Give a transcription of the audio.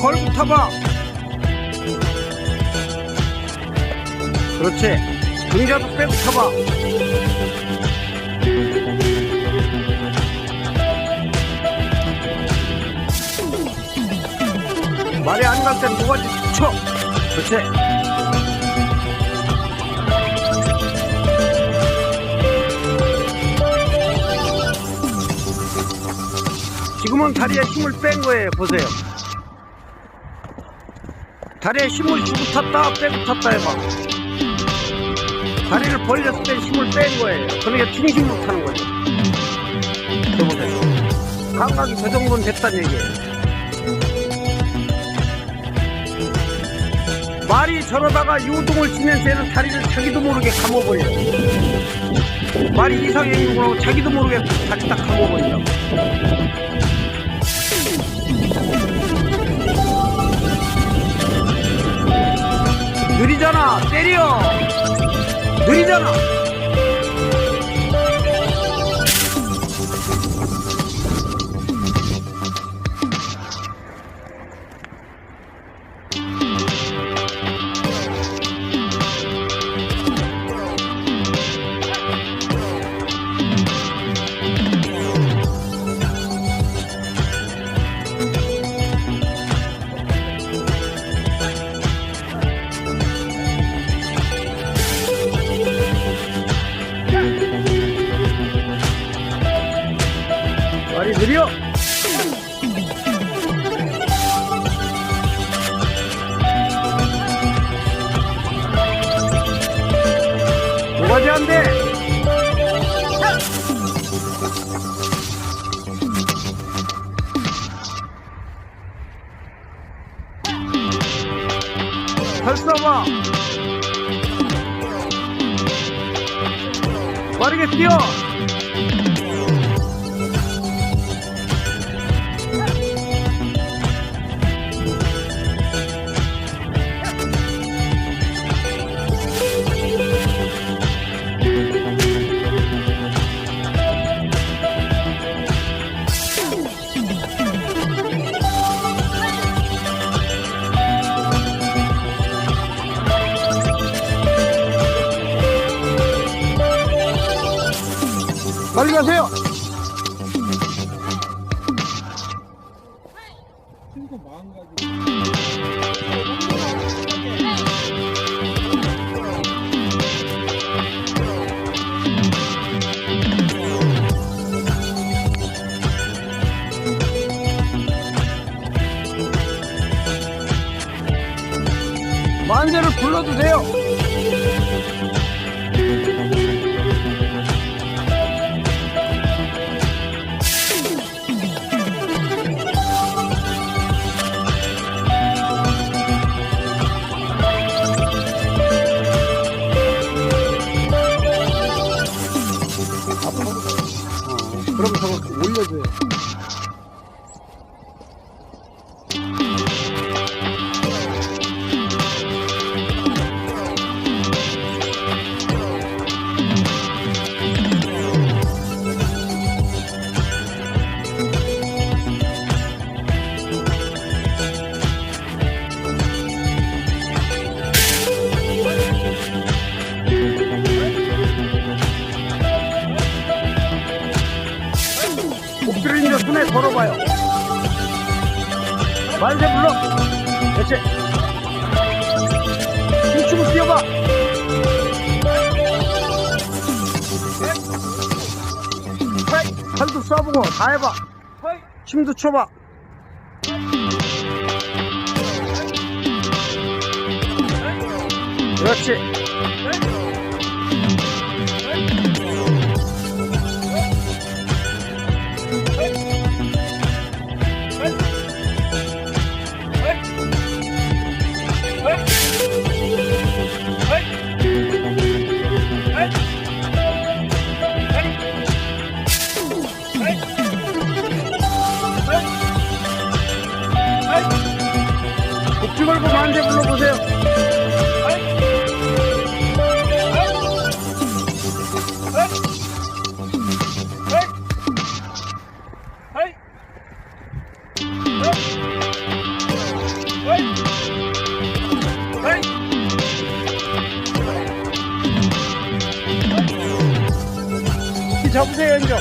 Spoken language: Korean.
타봐. 그렇지. 등자도 빼고 타봐. 말이 안 갈땐 모가지 쳐. 그렇지. 지금은 다리에 힘을 뺀 거예요. 보세요. 다리에 힘을 주고 탔다 빼고 탔다 해봐. 다리를 벌렸을 때 힘을 뺀 거예요. 그러니까 중심으로 타는 거죠. 여보세요. 감각이 그 정도는 됐다는 얘기예요. 말이 저러다가 요동을 치면서 얘는 다리를 자기도 모르게 감아버려요. 말이 이상해 거라고 자기도 모르게 다리 딱 감아버린다고. 느리잖아 느려 뭐가지 잘 써봐. 빠르게 뛰어 빨리 가세요. 만재를 불러도 돼요 이제 손에 걸어봐요. 만세 불러. 그렇지. 힘주고 뛰어봐. 헤이. 팔도 쏴보고 다 해봐. 힘도 쳐봐. 그렇지. 잡으세요 이제.